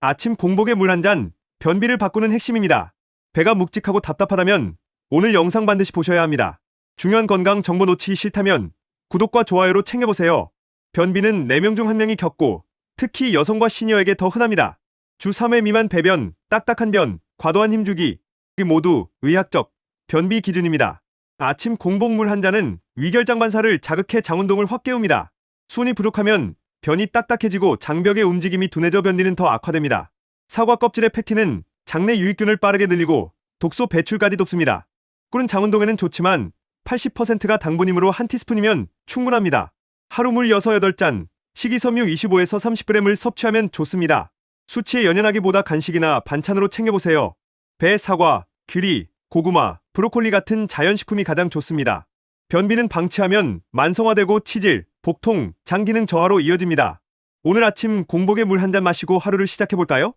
아침 공복에 물 한 잔, 변비를 바꾸는 핵심입니다. 배가 묵직하고 답답하다면 오늘 영상 반드시 보셔야 합니다. 중요한 건강 정보 놓치기 싫다면 구독과 좋아요로 챙겨보세요. 변비는 4명 중 1명이 겪고 특히 여성과 시니어에게 더 흔합니다. 주 3회 미만 배변, 딱딱한 변, 과도한 힘주기 이 모두 의학적 변비 기준입니다. 아침 공복물 한 잔은 위결장 반사를 자극해 장운동을 확 깨웁니다. 순이 부족하면 변이 딱딱해지고 장벽의 움직임이 둔해져 변비는 더 악화됩니다. 사과 껍질의 팩틴은 장내 유익균을 빠르게 늘리고 독소 배출까지 돕습니다. 꿀은 장운동에는 좋지만 80%가 당분이므로 한 티스푼이면 충분합니다. 하루 물 6, 8잔, 식이섬유 25에서 30g을 섭취하면 좋습니다. 수치에 연연하기보다 간식이나 반찬으로 챙겨보세요. 배, 사과, 귀리, 고구마, 브로콜리 같은 자연식품이 가장 좋습니다. 변비는 방치하면 만성화되고 치질, 복통, 장 기능 저하로 이어집니다. 오늘 아침 공복에 물 한 잔 마시고 하루를 시작해볼까요?